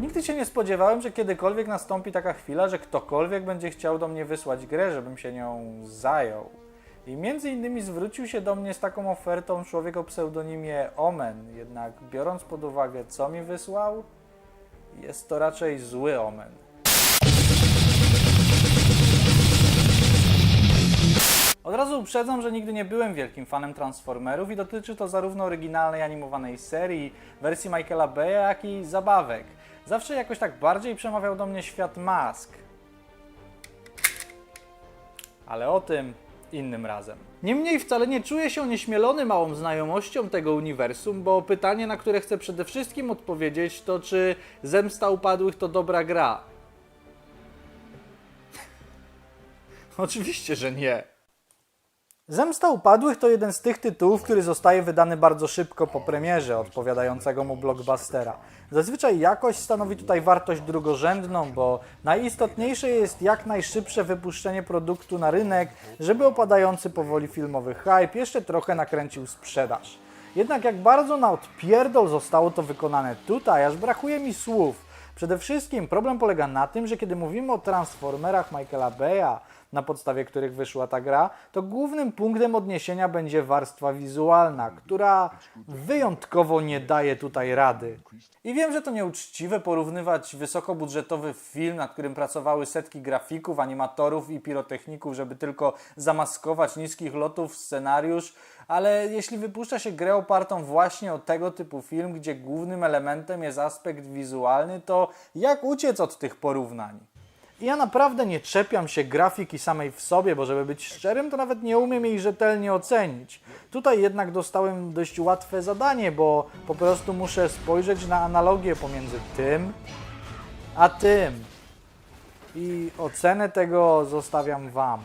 Nigdy się nie spodziewałem, że kiedykolwiek nastąpi taka chwila, że ktokolwiek będzie chciał do mnie wysłać grę, żebym się nią zajął. I między innymi zwrócił się do mnie z taką ofertą człowiek o pseudonimie Omen, jednak biorąc pod uwagę co mi wysłał, jest to raczej zły omen. Od razu uprzedzam, że nigdy nie byłem wielkim fanem Transformerów i dotyczy to zarówno oryginalnej animowanej serii, wersji Michaela Baya, jak i zabawek. Zawsze jakoś tak bardziej przemawiał do mnie świat mask. Ale o tym innym razem. Niemniej wcale nie czuję się onieśmielony małą znajomością tego uniwersum, bo pytanie, na które chcę przede wszystkim odpowiedzieć, to czy Zemsta Upadłych to dobra gra? Oczywiście, że nie. Zemsta Upadłych to jeden z tych tytułów, który zostaje wydany bardzo szybko po premierze odpowiadającego mu blockbustera. Zazwyczaj jakość stanowi tutaj wartość drugorzędną, bo najistotniejsze jest jak najszybsze wypuszczenie produktu na rynek, żeby opadający powoli filmowy hype jeszcze trochę nakręcił sprzedaż. Jednak jak bardzo na odpierdol zostało to wykonane tutaj, aż brakuje mi słów. Przede wszystkim problem polega na tym, że kiedy mówimy o Transformerach Michaela Baya, na podstawie których wyszła ta gra, to głównym punktem odniesienia będzie warstwa wizualna, która wyjątkowo nie daje tutaj rady. I wiem, że to nieuczciwe porównywać wysokobudżetowy film, nad którym pracowały setki grafików, animatorów i pirotechników, żeby tylko zamaskować niskich lotów scenariusz, ale jeśli wypuszcza się grę opartą właśnie o tego typu film, gdzie głównym elementem jest aspekt wizualny, to jak uciec od tych porównań? I ja naprawdę nie czepiam się grafiki samej w sobie, bo żeby być szczerym, to nawet nie umiem jej rzetelnie ocenić. Tutaj jednak dostałem dość łatwe zadanie, bo po prostu muszę spojrzeć na analogię pomiędzy tym a tym. I ocenę tego zostawiam Wam.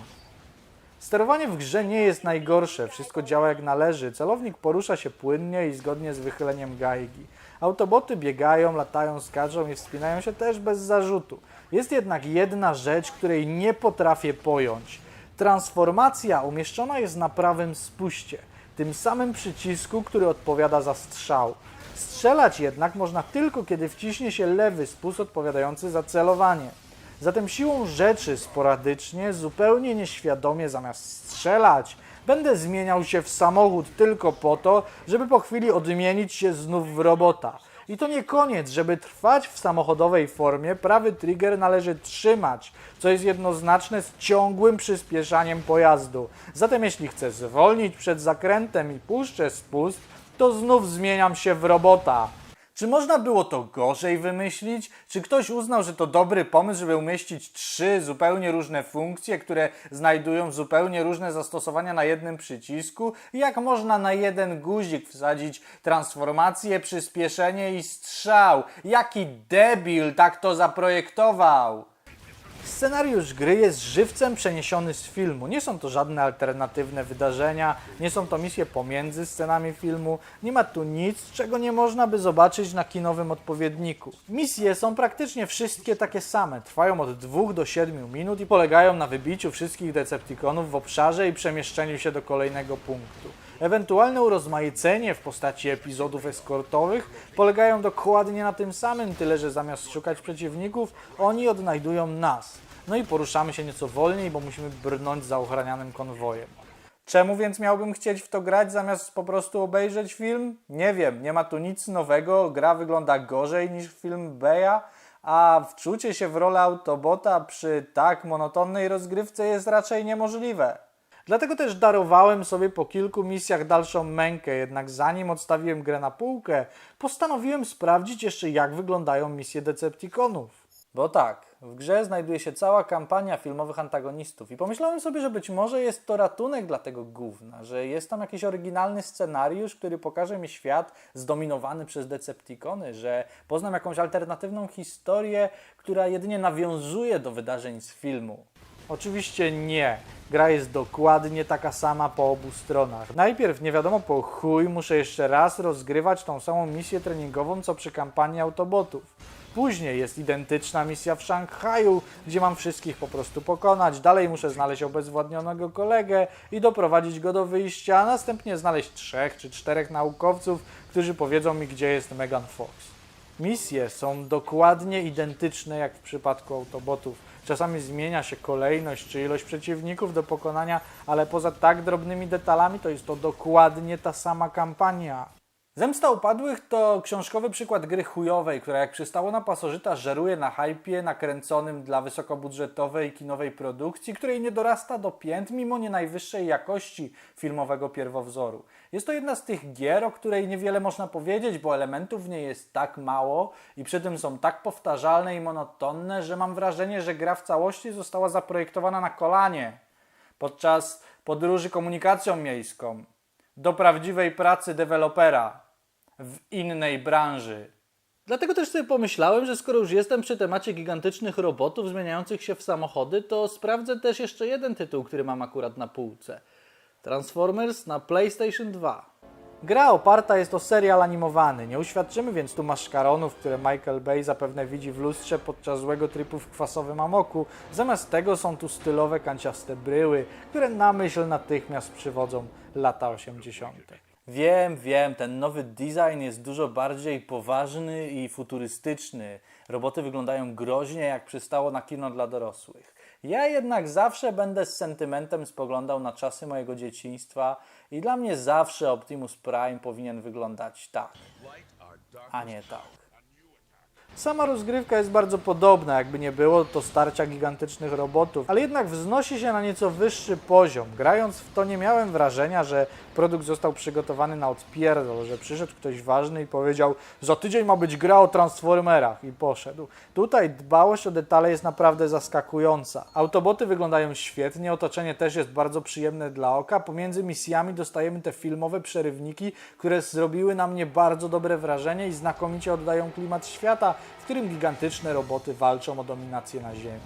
Sterowanie w grze nie jest najgorsze, wszystko działa jak należy. Celownik porusza się płynnie i zgodnie z wychyleniem gajki. Autoboty biegają, latają, skaczą i wspinają się też bez zarzutu. Jest jednak jedna rzecz, której nie potrafię pojąć. Transformacja umieszczona jest na prawym spuście, tym samym przycisku, który odpowiada za strzał. Strzelać jednak można tylko, kiedy wciśnie się lewy spust odpowiadający za celowanie. Zatem siłą rzeczy sporadycznie, zupełnie nieświadomie zamiast strzelać, będę zmieniał się w samochód tylko po to, żeby po chwili odmienić się znów w robota. I to nie koniec, żeby trwać w samochodowej formie, prawy trigger należy trzymać, co jest jednoznaczne z ciągłym przyspieszaniem pojazdu. Zatem jeśli chcę zwolnić przed zakrętem i puszczę spust, to znów zmieniam się w robota. Czy można było to gorzej wymyślić? Czy ktoś uznał, że to dobry pomysł, żeby umieścić trzy zupełnie różne funkcje, które znajdują zupełnie różne zastosowania na jednym przycisku? Jak można na jeden guzik wsadzić transformację, przyspieszenie i strzał? Jaki debil tak to zaprojektował? Scenariusz gry jest żywcem przeniesiony z filmu. Nie są to żadne alternatywne wydarzenia, nie są to misje pomiędzy scenami filmu, nie ma tu nic, czego nie można by zobaczyć na kinowym odpowiedniku. Misje są praktycznie wszystkie takie same, trwają od 2 do 7 minut i polegają na wybiciu wszystkich Decepticonów w obszarze i przemieszczeniu się do kolejnego punktu. Ewentualne urozmaicenie w postaci epizodów eskortowych polegają dokładnie na tym samym, tyle że zamiast szukać przeciwników, oni odnajdują nas. No i poruszamy się nieco wolniej, bo musimy brnąć za ochranianym konwojem. Czemu więc miałbym chcieć w to grać zamiast po prostu obejrzeć film? Nie wiem, nie ma tu nic nowego, gra wygląda gorzej niż film Beya, a wczucie się w rolę Autobota przy tak monotonnej rozgrywce jest raczej niemożliwe. Dlatego też darowałem sobie po kilku misjach dalszą mękę, jednak zanim odstawiłem grę na półkę, postanowiłem sprawdzić jeszcze jak wyglądają misje Decepticonów. Bo tak, w grze znajduje się cała kampania filmowych antagonistów i pomyślałem sobie, że być może jest to ratunek dla tego gówna, że jest tam jakiś oryginalny scenariusz, który pokaże mi świat zdominowany przez Decepticony, że poznam jakąś alternatywną historię, która jedynie nawiązuje do wydarzeń z filmu. Oczywiście nie. Gra jest dokładnie taka sama po obu stronach. Najpierw nie wiadomo po chuj muszę jeszcze raz rozgrywać tą samą misję treningową co przy kampanii Autobotów. Później jest identyczna misja w Szanghaju, gdzie mam wszystkich po prostu pokonać. Dalej muszę znaleźć obezwładnionego kolegę i doprowadzić go do wyjścia, a następnie znaleźć trzech czy czterech naukowców, którzy powiedzą mi, gdzie jest Megan Fox. Misje są dokładnie identyczne jak w przypadku Autobotów. Czasami zmienia się kolejność czy ilość przeciwników do pokonania, ale poza tak drobnymi detalami to jest to dokładnie ta sama kampania. Zemsta Upadłych to książkowy przykład gry chujowej, która jak przystało na pasożyta żeruje na hypie nakręconym dla wysokobudżetowej kinowej produkcji, której nie dorasta do pięt mimo nie najwyższej jakości filmowego pierwowzoru. Jest to jedna z tych gier, o której niewiele można powiedzieć, bo elementów w niej jest tak mało i przy tym są tak powtarzalne i monotonne, że mam wrażenie, że gra w całości została zaprojektowana na kolanie podczas podróży komunikacją miejską do prawdziwej pracy dewelopera w innej branży. Dlatego też sobie pomyślałem, że skoro już jestem przy temacie gigantycznych robotów zmieniających się w samochody, to sprawdzę też jeszcze jeden tytuł, który mam akurat na półce. Transformers na PlayStation 2. Gra oparta jest o serial animowany. Nie uświadczymy więc tu maszkaronów, które Michael Bay zapewne widzi w lustrze podczas złego tripu w kwasowym amoku. Zamiast tego są tu stylowe kanciaste bryły, które na myśl natychmiast przywodzą lata 80. Wiem, wiem, ten nowy design jest dużo bardziej poważny i futurystyczny. Roboty wyglądają groźnie, jak przystało na kino dla dorosłych. Ja jednak zawsze będę z sentymentem spoglądał na czasy mojego dzieciństwa i dla mnie zawsze Optimus Prime powinien wyglądać tak, a nie tak. Sama rozgrywka jest bardzo podobna, jakby nie było to starcia gigantycznych robotów, ale jednak wznosi się na nieco wyższy poziom. Grając w to nie miałem wrażenia, że produkt został przygotowany na odpierdol, że przyszedł ktoś ważny i powiedział za tydzień ma być gra o Transformerach i poszedł. Tutaj dbałość o detale jest naprawdę zaskakująca. Autoboty wyglądają świetnie, otoczenie też jest bardzo przyjemne dla oka. Pomiędzy misjami dostajemy te filmowe przerywniki, które zrobiły na mnie bardzo dobre wrażenie i znakomicie oddają klimat świata, w którym gigantyczne roboty walczą o dominację na Ziemi.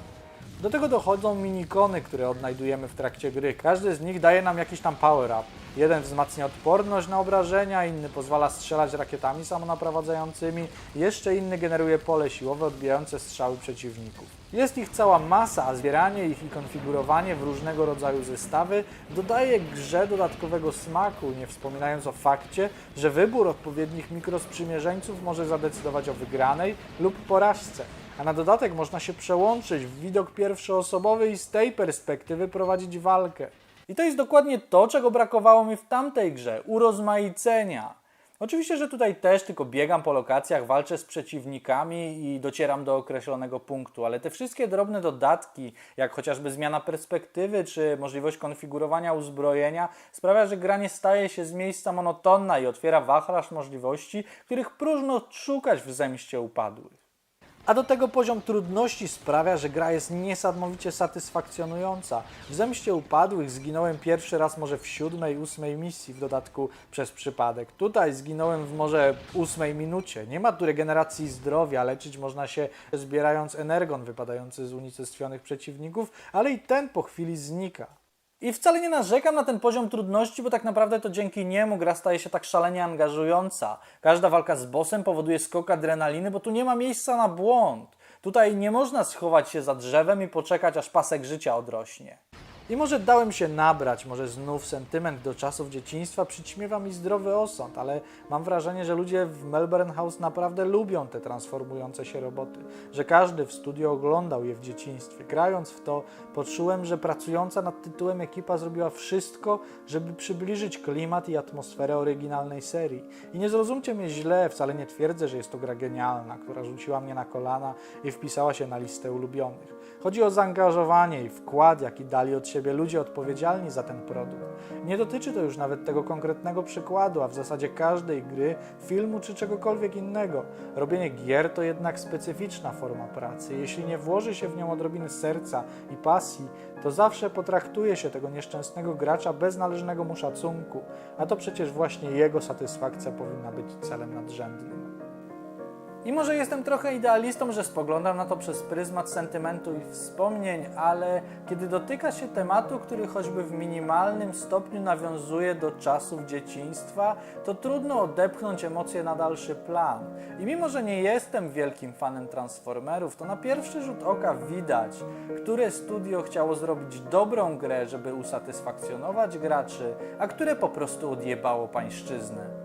Do tego dochodzą minikony, które odnajdujemy w trakcie gry. Każdy z nich daje nam jakiś tam power-up. Jeden wzmacnia odporność na obrażenia, inny pozwala strzelać rakietami samonaprowadzającymi, jeszcze inny generuje pole siłowe odbijające strzały przeciwników. Jest ich cała masa, a zbieranie ich i konfigurowanie w różnego rodzaju zestawy dodaje grze dodatkowego smaku, nie wspominając o fakcie, że wybór odpowiednich mikrosprzymierzeńców może zadecydować o wygranej lub porażce. A na dodatek można się przełączyć w widok pierwszoosobowy i z tej perspektywy prowadzić walkę. I to jest dokładnie to, czego brakowało mi w tamtej grze urozmaicenia. Oczywiście, że tutaj też tylko biegam po lokacjach, walczę z przeciwnikami i docieram do określonego punktu, ale te wszystkie drobne dodatki, jak chociażby zmiana perspektywy czy możliwość konfigurowania uzbrojenia, sprawia, że gra nie staje się z miejsca monotonna i otwiera wachlarz możliwości, których próżno szukać w zemście upadłych. A do tego poziom trudności sprawia, że gra jest niesamowicie satysfakcjonująca. W Zemście Upadłych zginąłem pierwszy raz może w siódmej, ósmej misji, w dodatku przez przypadek. Tutaj zginąłem w może ósmej minucie. Nie ma tu regeneracji zdrowia, leczyć można się zbierając energon wypadający z unicestwionych przeciwników, ale i ten po chwili znika. I wcale nie narzekam na ten poziom trudności, bo tak naprawdę to dzięki niemu gra staje się tak szalenie angażująca. Każda walka z bossem powoduje skok adrenaliny, bo tu nie ma miejsca na błąd. Tutaj nie można schować się za drzewem i poczekać, aż pasek życia odrośnie. I może dałem się nabrać, może znów sentyment do czasów dzieciństwa przyćmiewa mi zdrowy osąd, ale mam wrażenie, że ludzie w Melbourne House naprawdę lubią te transformujące się roboty, że każdy w studio oglądał je w dzieciństwie. Grając w to, poczułem, że pracująca nad tytułem ekipa zrobiła wszystko, żeby przybliżyć klimat i atmosferę oryginalnej serii. I nie zrozumcie mnie źle, wcale nie twierdzę, że jest to gra genialna, która rzuciła mnie na kolana i wpisała się na listę ulubionych. Chodzi o zaangażowanie i wkład, jaki dali od siebie ludzie odpowiedzialni za ten produkt. Nie dotyczy to już nawet tego konkretnego przykładu, a w zasadzie każdej gry, filmu czy czegokolwiek innego. Robienie gier to jednak specyficzna forma pracy. Jeśli nie włoży się w nią odrobiny serca i pasji, to zawsze potraktuje się tego nieszczęsnego gracza bez należnego mu szacunku, a to przecież właśnie jego satysfakcja powinna być celem nadrzędnym. I może jestem trochę idealistą, że spoglądam na to przez pryzmat sentymentu i wspomnień, ale kiedy dotyka się tematu, który choćby w minimalnym stopniu nawiązuje do czasów dzieciństwa, to trudno odepchnąć emocje na dalszy plan. I mimo, że nie jestem wielkim fanem Transformerów, to na pierwszy rzut oka widać, które studio chciało zrobić dobrą grę, żeby usatysfakcjonować graczy, a które po prostu odjebało pańszczyznę.